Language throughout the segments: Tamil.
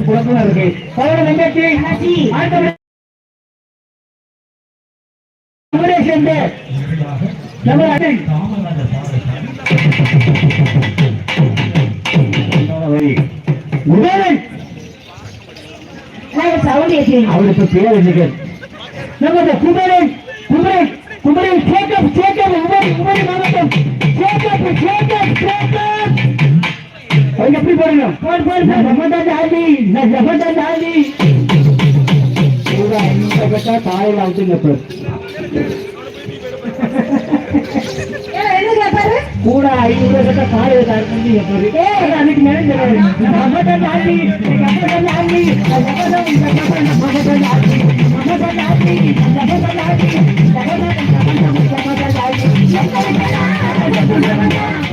குழப்பமா இருக்கு. அவருக்கு பேர் என்னங்க நமது குமரன் குமரன் குமரன் சேகப் சேகப் உமரி உமரி மாவட்டம். சேகப் சேகப் சேகப் அவங்க எப்படி போறீங்க போர் போர் ஜபதா ஜாதி ஜபதா ஜாதி பூரா? இந்த கட்டா காயில் அவுத்துங்க இப்போ. கூட ஐநூறு கட்ட ஏ அதுக்கு ஜாதி ஜாதி ஜாதி ஜாதி ஜாதி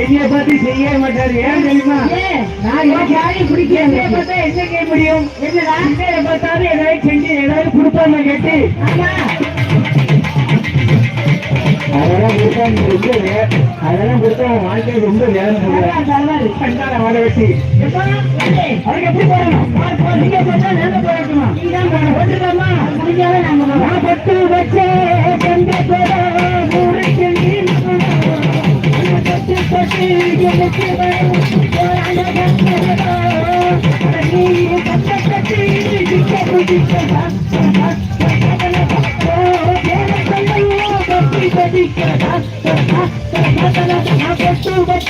என்னைய பத்தி செய்ய மாட்டாரு ஏன் தெரியுமா நான் ஏன் ஜாலி என்னைய பார்த்தா என்ன செய்ய முடியும் என்னடா என்னைய பார்த்தாலும் ஏதாவது செஞ்சு ஏதாவது கொடுப்பாங்க கேட்டு ஆமா. அதெல்லாம் கொடுத்தா வே- அதெல்லாம் கொடுத்தா வாழ்க்கை ரொம்ப வேதனை பரவாயில்ல, பரவாயில்ல. கண்டால வாழ வச்சு எப்பா, ஏய், அதுக்கு எப்படி போடணும்? பார், பார், நீங்க போட்டா நாங்க போடட்டுமா நீதான் போன போட்டுக்கலாமா? முடிஞ்சாலும் நாங்க போறோம். நான் பட்டு வச்சே கண்ட போட மூளைக்கு நீ பட்டு பட்டு எனக்கு வரும் போராட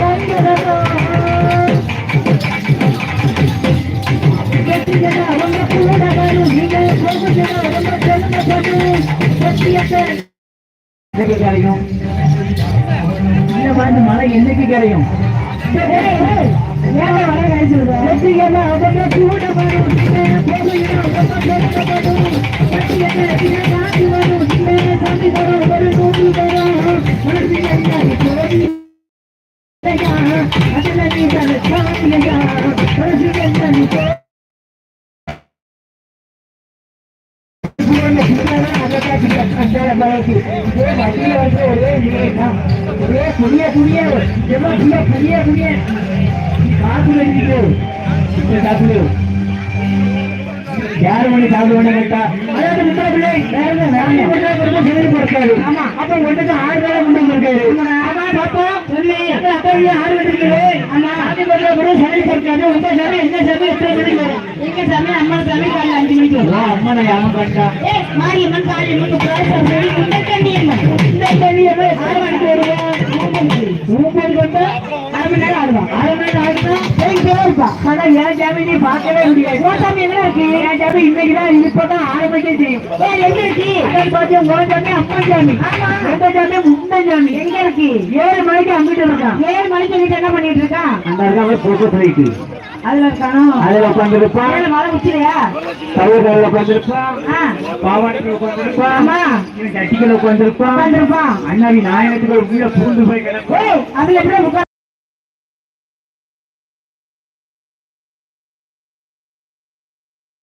கண்டதோ. நீ பட்ட பட்டு திக்க புதிக்க என்னைக்கு கிடைக்கும் இந்த மாதிரி மழை என்னைக்கு கிடைக்கும் ஏன்டா வர கழிச்சிருக்க? ஒரே புதிய புதிய எல்லாம் புதிய புதிய புதிய காத்துல காத்துல யாரு மணி சாப்பிடுவாங்க கேட்டா அதாவது முன்னாடி பிள்ளை வேற என்ன, வேற ஆமா. அப்ப ஒன்றுக்கு ஆறு வேலை சொல்லி அப்ப ஆறு ஆமா உங்க எத்தனை சாமி அம்மா சாமி காலைல அஞ்சு மணிக்கு வரும். ஓ அம்மா நான் யாரும் கண்டா ஏய், மாரியம்மன் காளியம்மன் குப்பராசம் சொல்லி குண்டக்கண்ணியம்மன். இந்த கல்வியை ஆறு மணிக்கு வருவோம் மூணு மணிக்கு வந்தா அரை மணி நேரம் ஆடுவான் அரை மணி நேரம் ஆடுனா ஆனா என் ஜாமி நீ பார்க்கவே முடியாது. உன் சாமி எங்க இருக்கு? என் ஜாமி இன்னைக்கு தான் ஆரம்பிக்கே செய்யும் ஏய், எங்க இருக்கு? அதான் பாத்தியா உன் ஜாமி அப்பா ஜாமி ஆமா. எந்த ஜாமி முன்ன ஜாமி எங்க இருக்கு? ஏழு மணிக்கு அங்கிட்டு இருக்கான். ஏழு மணிக்கு என்ன பண்ணிட்டு இருக்கான் அந்த இருக்காம போட்டோ போயிட்டு. அதுல இருக்கானோ அதுல உட்காந்துருப்பான் ஏழு மலை உச்சிலையா தலைவர்கள் உட்காந்துருப்பான் ஆ பாவாடிக்கு உட்காந்துருப்பான் ஆமா சட்டிகள் உட்காந்துருப்பான் உட்காந்துருப்பான் அண்ணாவி நாயனத்துக்கு உள்ள பூந்து போய் கிடப்பான் அதுல எப்படி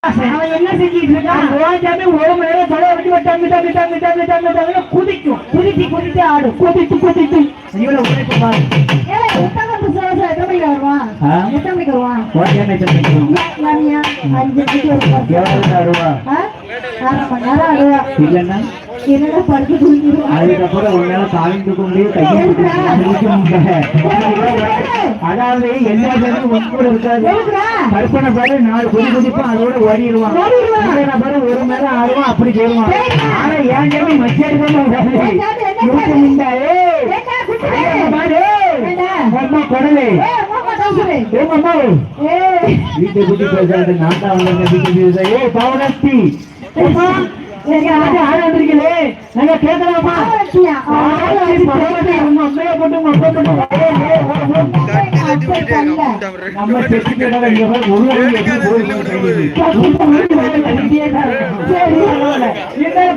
அவன் என்ன செஞ்சிட்டு இருக்கான்? ஜாமி ஒரு மணி நேரம் தலை வச்சு டங்கு டங்கு டங்கு டங்கு டங்கு டங்கு குதிக்கும் குதிச்சு குதிச்சு ஆடும். இவ்வளவு உழைப்பு பாரு. இல்லைன்னா? என்னடா படுத்து அதுக்கப்புறம் உன்னால. அதாவது எல்லா பேரும் ஒன்று கூட இருக்காது எதுக்குடா? கற்பனை பாரு நாலு குதிப்பான் அதோட ஓடிடுவான் பாரு ஒரு நேரம் ஆடுவான் அப்படி செய்வான். ஆனா என் ஜாமி என்ன சாமி? ஏண்டா, குத்துறே. ஏண்டா? அம்மா குடலே ஏய், அம்மா தவுசுரு. ஏமாம்மா ஏய், வீட்டை குட்டி பேசுறது நான் தான் வந்து வீட்டு பேசுறேன் ஏ பாவனாஸ்தி ஏம்மா, எங்க ஆளு ஆள் வந்திருக்கீங்களே நாங்க கேட்கலாமா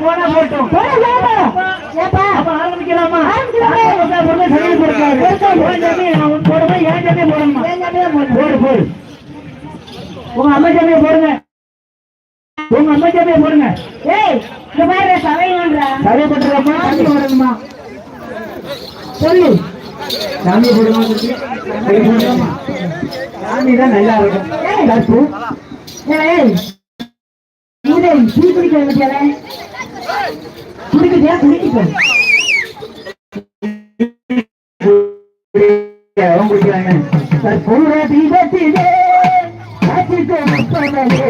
போனா போட்டும். ஆரம்பிக்கலாமா? போடுமா. போடு போடு உங்க அம்மா ஜாமியை போடுங்க உங்க அம்மா ஜாமியை போடுங்க? ஏய், இங்க பாரு, சமையல்ன்றா. சரி பண்றமா சாமி போடணுமா? சொல்லு. சாமி போடுமா சாமி தான் நல்லா இருக்கும். ஏய். டீ குடிக்க குடிக்கிறாங்க தீபத்திலே முப்பதே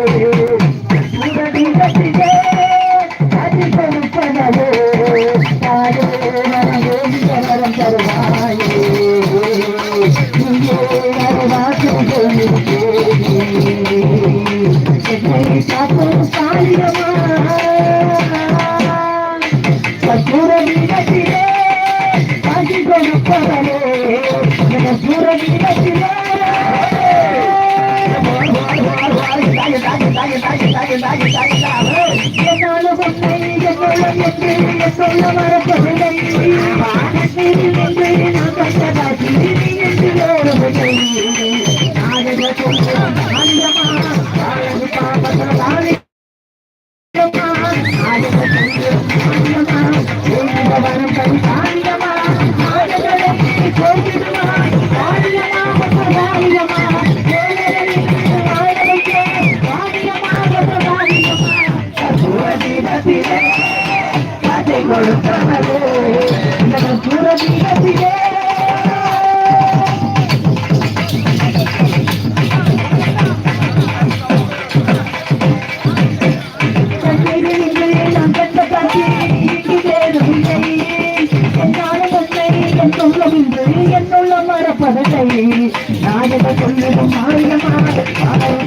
சொல்ல மறப்பதில்லை நாயக சொல்லும்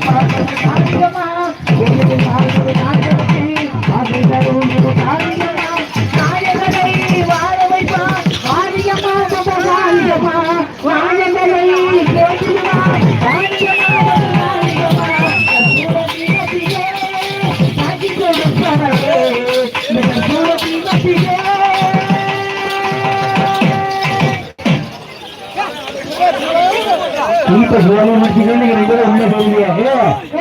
இப்ப சோழ மட்டும் ரெண்டு போவீங்க.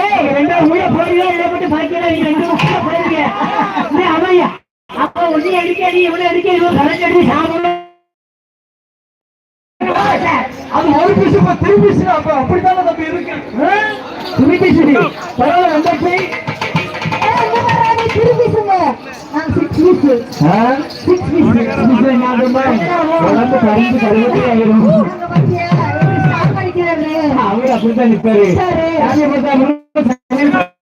ஏய் ரெண்டா உள்ள போறீங்க இதை மட்டும் பாக்கியல நீங்க ரெண்டு உள்ள போறீங்க. நீ அவையா அப்ப ஒண்ணு அடிக்கடி இவ்வளவு அடிக்க இவ்வளவு கலந்து சாப்பிடணும் அது ஒரு பீஸ் திரு பீஸ் அப்ப அப்படித்தானே தம்பி இருக்கு துணி பீஸ் பரவாயில்ல திருப்பி நான் சிக்ஸ் பீஸ் சிக்ஸ் பீஸ் உடம்பு கரைந்து அப்படித்தான் நிப்பாரு. சாமியை பார்த்தா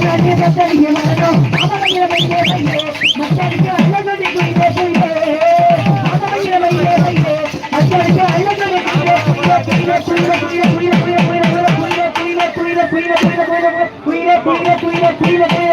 புரியல புரியல புரியல புரியல புரியல புரியல புரியல புரியல புரியல புரியல புரியல புரியல